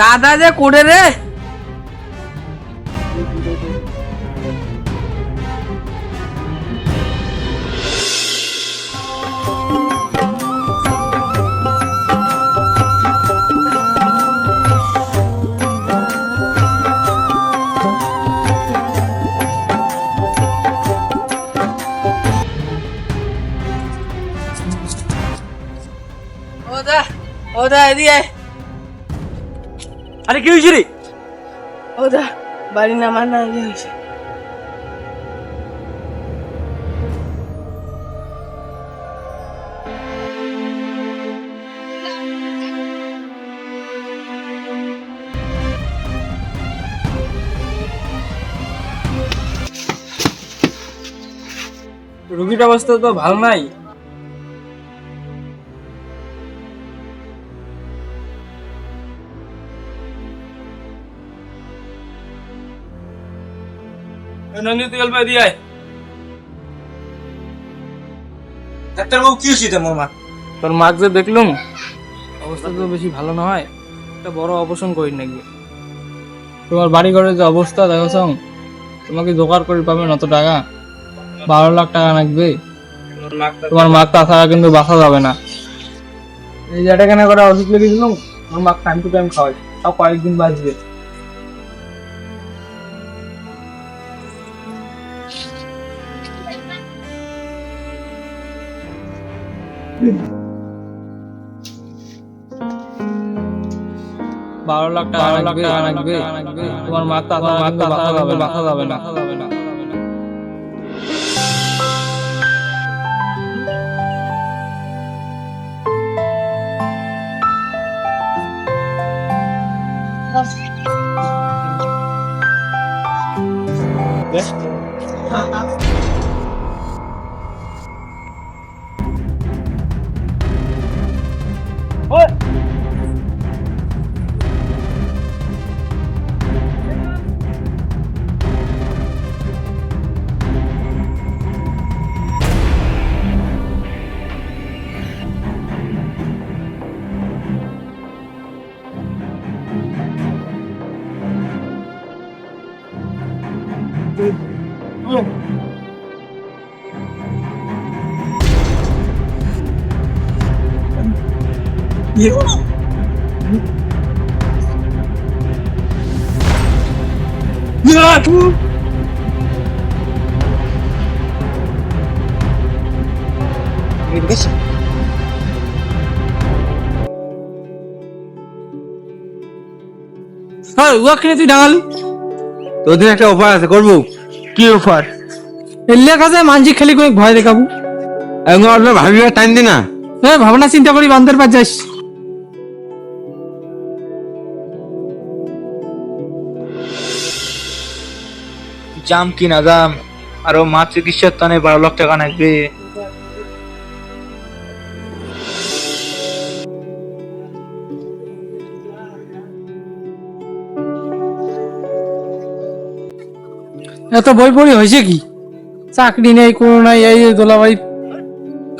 দাদা যে করে রে ও দা ও দা এদিকে আয়। আরে কি হয়েছে রে? দা বাড়ি নামার না ইয়ে হয়েছে। রুগীর অবস্থা তো ভালো নাই। দিয়ে আয়। ডাক্তারবাবু কি হয়েছে তোর মাক যে দেখলুম অবস্থা তো বেশি ভালো না হয় একটা বড় অপারেশন করি নাকি? তোমার বাড়ি ঘরের যে অবস্থা দেখো সং তোমাকে জোগাড় করে পাবেন অত টাকা বারো লাখ টাকা লাগবে। তোমার মাক তাছাড়া কিন্তু বাঁচা যাবে না। এই যে এটা কেন করে ওষুধ লিখে দিলাম আমার মাক টাইম টু টাইম খাওয়াই তাও কয়েকদিন বাঁচবে। বারো লাখ টাকা টাকা লাগবে। তোমার মাক তাছাড়া মাক বাঁচা যাবে বাঁচা যাবে না। যাবে হ্যাঁ ওখানে তুই ডাঙালি? তোদের একটা অফার আছে করব। কি অফার এলিয়া কাজে মানসিক খালি করে ভয় দেখাবো। এখন আপনার ভাবিবার টাইম দি না এ ভাবনা চিন্তা করি বান্ধের পার যাস জাম কি না জাম আরও মা চিকিৎসার টানে বারো লাখ টাকা লাগবে এত বই পড়ি হয়েছে কি? চাকরি নেই কোনো নাই এই দোলাবাড়ি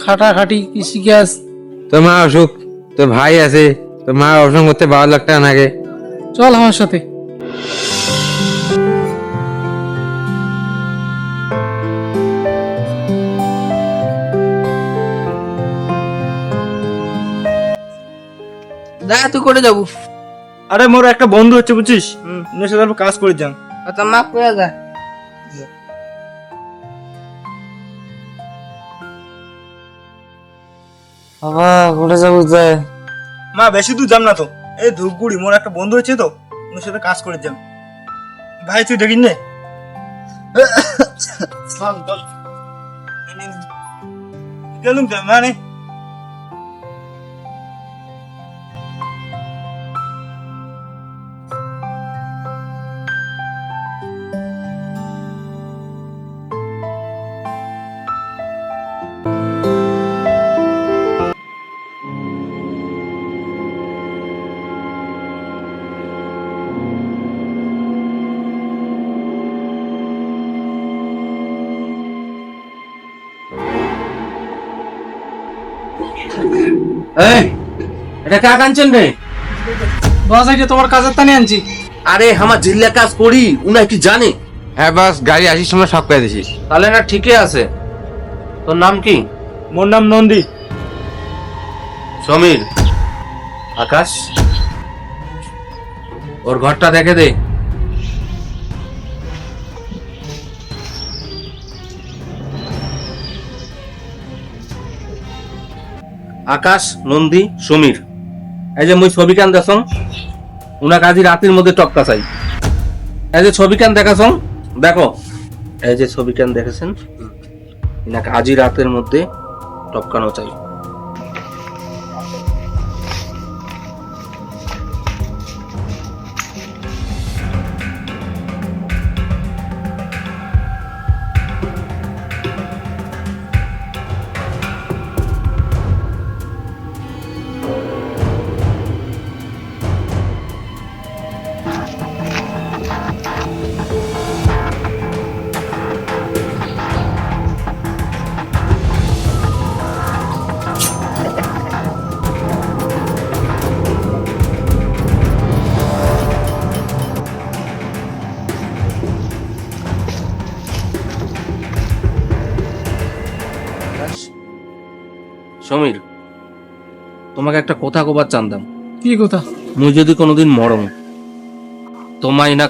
খাটাখাটি কৃষি কাজ তোর মা অসুখ তোর ভাই আছে তোর মা অপশন করতে বারো লাখ টাকা লাগে। চল আমার সাথে। দা তুই করে যাব? আরে মোর একটা বন্ধু হচ্ছে বুঝছিস? সাথে কাজ করে যান। আচ্ছা মা করে যা বাবা কোথায় যাব যায় মা বেশি দূর যাম না তো। এই ধূপগুড়ি মোর একটা বন্ধু হয়েছে তো ওর সাথে কাজ করে যাম। ভাই তুই দেখিস নে। গেলুম মানে এই এটা কাক আনছেন রে? বস এটা তোমার কাজের তানে আনছি। আরে আমার জিল্লা কাজ করি উনা কি জানে? হ্যাঁ বাস গাড়ি আসির সময় শখ পেয়ে দিছি তাহলে না ঠিকই আছে। তোর নাম কি? মোর নাম নন্দী। সমীর। আকাশ? ওর ঘরটা দেখে দে। আকাশ, নন্দী, সমীর। এই যে মুই ছবিকান দেখাম উনা কাজী রাতের মধ্যে টপকা চাই এই যে ছবিকান দেখাছং, দেখো। এই যে ছবিকান দেখেছেন ইনাকে আজই রাতের মধ্যে টপকানো চাই সমীর তোমাকে একটা কথা কবার চান্দাম কি কথা? মুই যদি কোনোদিন মরম তোমায় না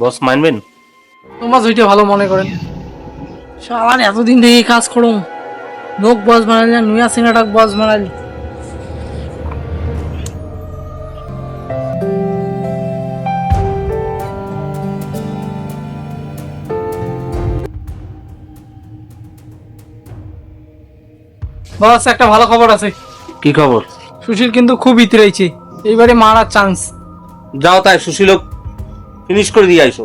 বস মানবেন? তোমার যেটা ভালো মনে করেন। সারান এতদিন থেকে কাজ করো নোক বস বানালি না নুয়া সিঙ্গাটাক বস বানালি। বস একটা ভালো খবর আছে। কি খবর? সুশীল কিন্তু খুব ইতরাইছে। এইবারে মারার চান্স যাও তাই সুশীলক ফিনিশ করে দিয়ে আইসো।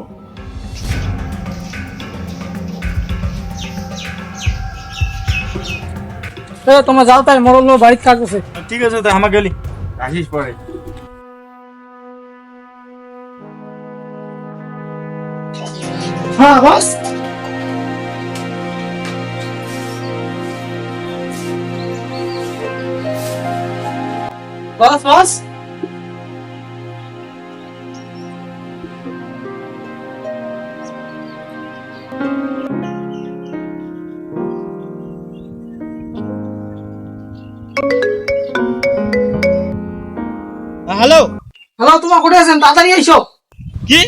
এ তোমার যাও তাই মরল বাড়িতে কাজ আছে ঠিক আছে তো আমাকে গেলি আসিস পরে। হ্যাঁ বস। বস বস হ্যালো হ্যালো তোমার কোথায় আছেন তাড়াতাড়ি আইসো কি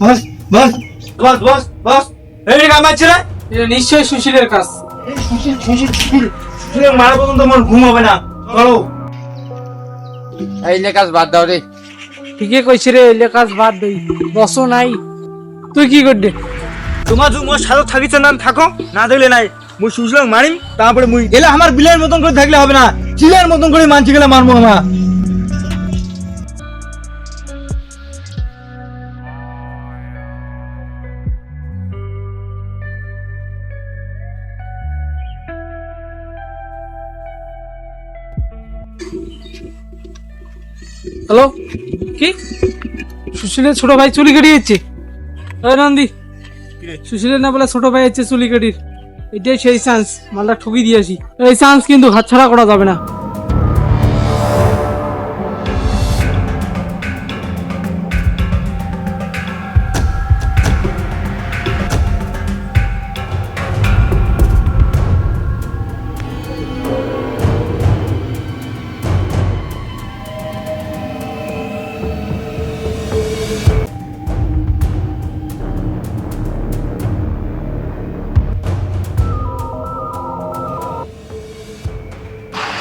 বস বস বস বস বস। এই কাম আছে রে এটা নিশ্চয়ই সুশীলের কাজ। তুই মারা পর্যন্ত আমার ঘুম হবে না। চলো। এই নে কাজ বাদ দাও রে। ঠিকই কইছি রে কাজ বাদ দেই বসও নাই। তুই কি করবি তোমার যদি মোর সাথে থাকিছে না থাকো না দেখলে নাই মুই সুশলাম মারিম তারপরে মুই এলে আমার বিলের মতন করে থাকলে হবে না। চিলের মতন করে মানছি গেলে মারবো আমার হ্যালো? কি? সুশীলের ছোট ভাই চুলি কেটে যাচ্ছে। নন্দি। নন্দী সুশীলের না বলে ছোট ভাই হচ্ছে চুলি কেটির। এটাই সেই চান্স মালটা ঠকি দিয়েছি। এই চান্স কিন্তু হাতছাড়া করা যাবে না।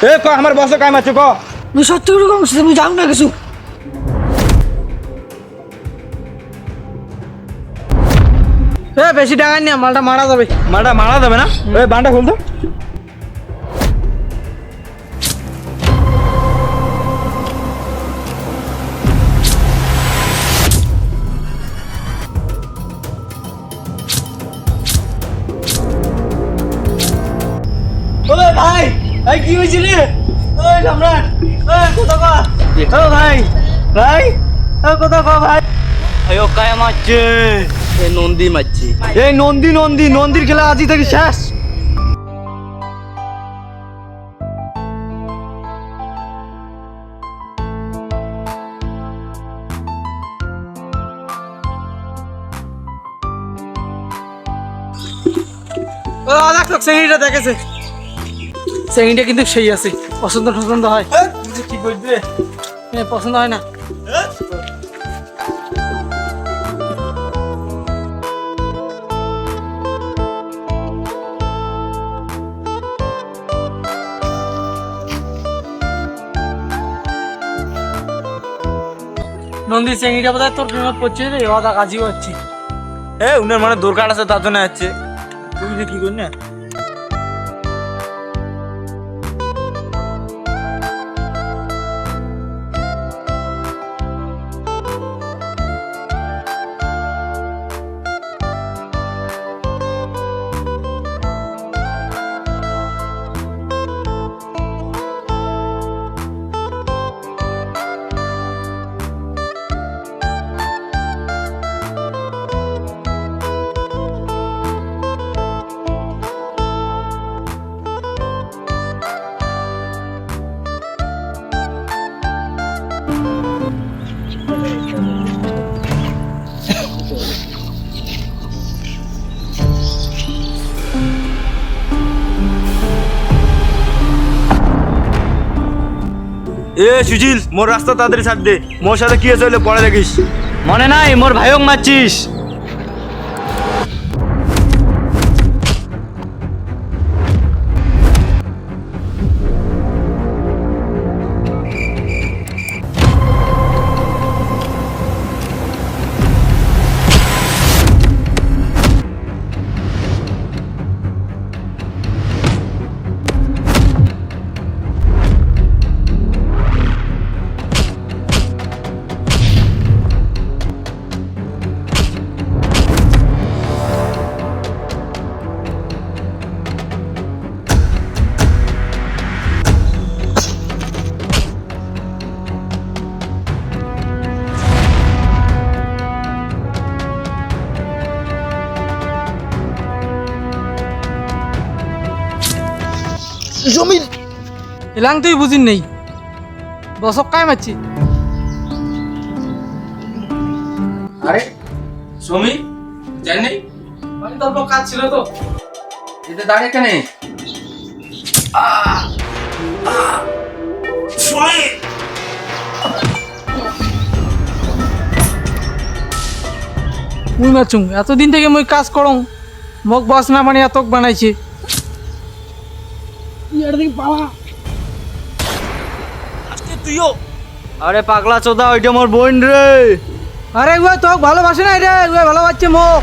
এ ক আমার বসে কাম আছে ক। তুই সত্যি করে কম তুমি জানো না কিছু। এ বেশি টাকা নিয়ে মালটা মারা যাবে। মারা মারা যাবে না? এ বান্ডা খুল তো ভাই! ভাই কি হয়েছিল? ওই সম্রাট। ওই কোথা কা ও ভাই। ভাই? ও কোথা কা ভাই? আয়ো কায় মারছে? এই নন্দী মারছি। এই নন্দী নন্দী নন্দীর খেলা আজই থেকে শেষ। ও দেখ দেখেছে। সেঙ্গিটা কিন্তু সেই আছে। পছন্দ পছন্দ হয়। কি করবে পছন্দ হয় না। নন্দী চেঙ্গিটা বোধ হয় তোর প্রেমত পড়ছে রে ওদা কাজী হচ্ছি। এ উনার মানে দরকার আছে তার জন্য যাচ্ছে তুই কি করি না এ, সুজিল, মোর রাস্তা তাড়াতাড়ি ছাড় দে। মোর সাথে কি হয়েছে পরে দেখিস। মনে নাই, মোর ভাইও মারছিস। এলাং তুই বুঝিন নেই। দশক কাই মারছি আরে সমীর জানি আমি তোর কাজ ছিল তো। এতে দাঁড়িয়ে কেন? মুই মারছুম এতদিন থেকে মুই কাজ করং। মোক বস না মানে এতক বানাইছে। তুইও। আরে পাগলা চোদা ওইটা মোর বোন রে। আরে উয়া তোকে ভালোবাসে না রে ভালো ভালোবাসছে মোক।